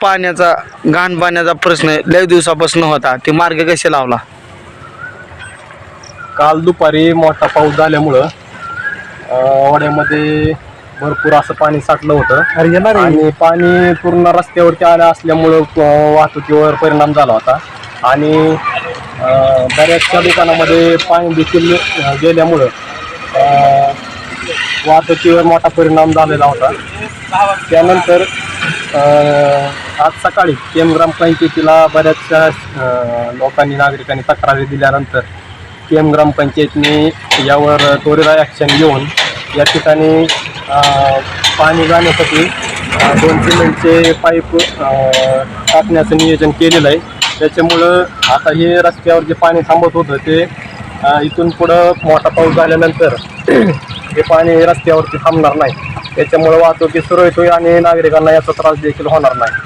पाण्याचा घाण पाण्याचा प्रश्न लय दिवसापासून होता. ते मार्ग कसे लावला? काल दुपारी मोठा पाऊस झाल्यामुळं अं, ओढ्यामध्ये भरपूर असं पाणी साठलं होतं. आणि पाणी पूर्ण रस्त्यावरती आलं असल्यामुळं अं, वाहतुकीवर परिणाम झाला होता. आणि अं, बऱ्याचशा दुकानामध्ये पाणी देखील अं, गेल्यामुळं अं, वाहतुकीवर मोठा परिणाम झालेला होता. त्यानंतर आज सकाळी केम ग्रामपंचायतीला बऱ्याचशा लोकांनी नागरिकांनी तक्रारी दिल्यानंतर केम ग्रामपंचायतीने यावर त्वरित ॲक्शन घेऊन या ठिकाणी पाणी जाण्यासाठी दोन सिमेंटचे पाईप टाकण्याचं नियोजन केलेलं आहे. त्याच्यामुळं आता हे रस्त्यावर जे पाणी थांबत होतं ते इथून पुढं मोठा पाऊस झाल्यानंतर हे पाणी रस्त्यावरती थांबणार नाही. त्याच्यामुळे वाहतुकी सुरळीत होईल आणि नागरिकांना याचा त्रास देखील होणार नाही.